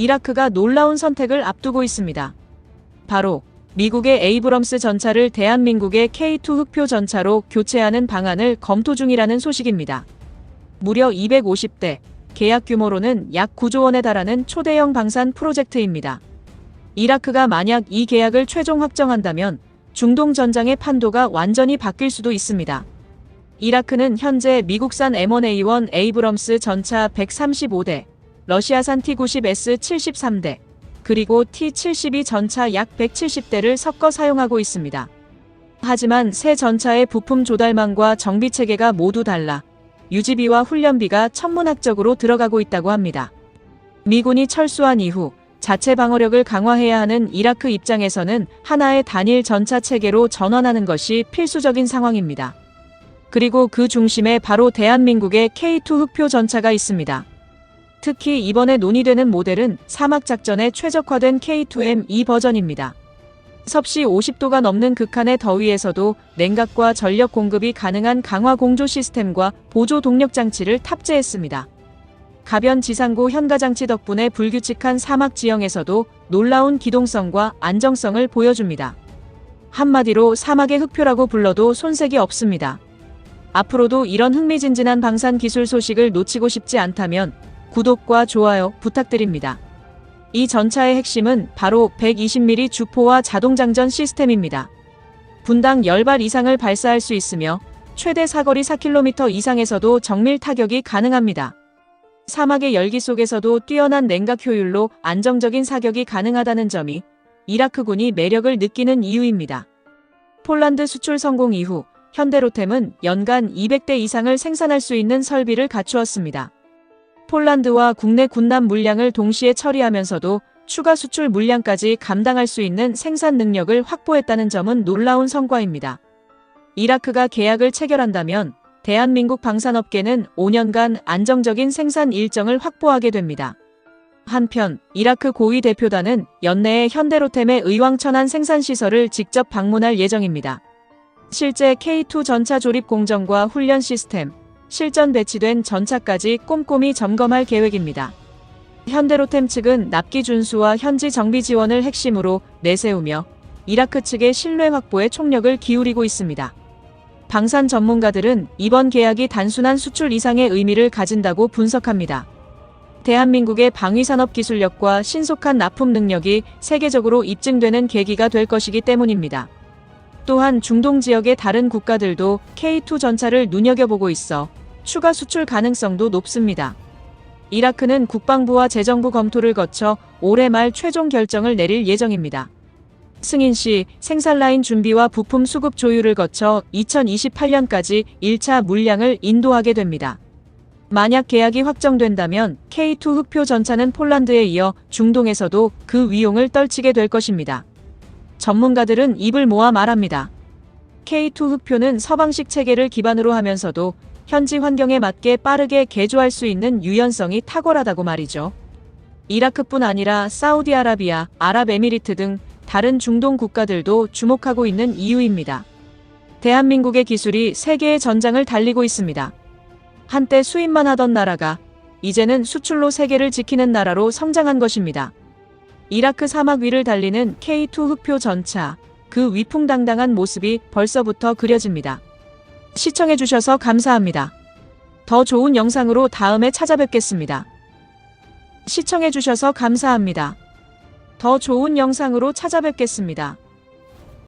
이라크가 놀라운 선택을 앞두고 있습니다. 바로 미국의 에이브럼스 전차를 대한민국의 K2 흑표 전차로 교체하는 방안을 검토 중이라는 소식입니다. 무려 250대, 계약 규모로는 약 9조 원에 달하는 초대형 방산 프로젝트입니다. 이라크가 만약 이 계약을 최종 확정한다면 중동 전장의 판도가 완전히 바뀔 수도 있습니다. 이라크는 현재 미국산 M1A1 에이브럼스 전차 135대, 러시아산 T-90S 73대, 그리고 T-72 전차 약 170대를 섞어 사용하고 있습니다. 하지만 새 전차의 부품 조달망과 정비 체계가 모두 달라 유지비와 훈련비가 천문학적으로 들어가고 있다고 합니다. 미군이 철수한 이후 자체 방어력을 강화해야 하는 이라크 입장에서는 하나의 단일 전차 체계로 전환하는 것이 필수적인 상황입니다. 그리고 그 중심에 바로 대한민국의 K2 흑표 전차가 있습니다. 특히 이번에 논의되는 모델은 사막작전에 최적화된 K2M2 버전입니다. 섭씨 50도가 넘는 극한의 더위에서도 냉각과 전력 공급이 가능한 강화 공조 시스템과 보조 동력 장치를 탑재했습니다. 가변 지상고 현가 장치 덕분에 불규칙한 사막 지형에서도 놀라운 기동성과 안정성을 보여줍니다. 한마디로 사막의 흑표라고 불러도 손색이 없습니다. 앞으로도 이런 흥미진진한 방산 기술 소식을 놓치고 싶지 않다면 구독과 좋아요 부탁드립니다. 이 전차의 핵심은 바로 120mm 주포와 자동장전 시스템입니다. 분당 10발 이상을 발사할 수 있으며 최대 사거리 4km 이상에서도 정밀 타격이 가능합니다. 사막의 열기 속에서도 뛰어난 냉각 효율로 안정적인 사격이 가능하다는 점이 이라크군이 매력을 느끼는 이유입니다. 폴란드 수출 성공 이후 현대로템은 연간 200대 이상을 생산할 수 있는 설비를 갖추었습니다. 폴란드와 국내 군남 물량을 동시에 처리하면서도 추가 수출 물량까지 감당할 수 있는 생산 능력을 확보했다는 점은 놀라운 성과입니다. 이라크가 계약을 체결한다면 대한민국 방산업계는 5년간 안정적인 생산 일정을 확보하게 됩니다. 한편 이라크 고위 대표단은 연내에 현대로템의 의왕천안 생산시설을 직접 방문할 예정입니다. 실제 K2 전차 조립 공정과 훈련 시스템, 실전 배치된 전차까지 꼼꼼히 점검할 계획입니다. 현대로템 측은 납기 준수와 현지 정비 지원을 핵심으로 내세우며 이라크 측의 신뢰 확보에 총력을 기울이고 있습니다. 방산 전문가들은 이번 계약이 단순한 수출 이상의 의미를 가진다고 분석합니다. 대한민국의 방위산업 기술력과 신속한 납품 능력이 세계적으로 입증되는 계기가 될 것이기 때문입니다. 또한 중동 지역의 다른 국가들도 K2 전차를 눈여겨보고 있어 추가 수출 가능성도 높습니다. 이라크는 국방부와 재정부 검토를 거쳐 올해 말 최종 결정을 내릴 예정입니다. 승인 시 생산 라인 준비와 부품 수급 조율을 거쳐 2028년까지 1차 물량을 인도하게 됩니다. 만약 계약이 확정된다면 K2 흑표 전차는 폴란드에 이어 중동에서도 그 위용을 떨치게 될 것입니다. 전문가들은 입을 모아 말합니다. K2 흑표는 서방식 체계를 기반으로 하면서도 현지 환경에 맞게 빠르게 개조할 수 있는 유연성이 탁월하다고 말이죠. 이라크뿐 아니라 사우디아라비아, 아랍에미리트 등 다른 중동 국가들도 주목하고 있는 이유입니다. 대한민국의 기술이 세계의 전장을 달리고 있습니다. 한때 수입만 하던 나라가 이제는 수출로 세계를 지키는 나라로 성장한 것입니다. 이라크 사막 위를 달리는 K2 흑표 전차, 그 위풍당당한 모습이 벌써부터 그려집니다. 시청해주셔서 감사합니다. 더 좋은 영상으로 다음에 찾아뵙겠습니다. 시청해주셔서 감사합니다. 더 좋은 영상으로 찾아뵙겠습니다.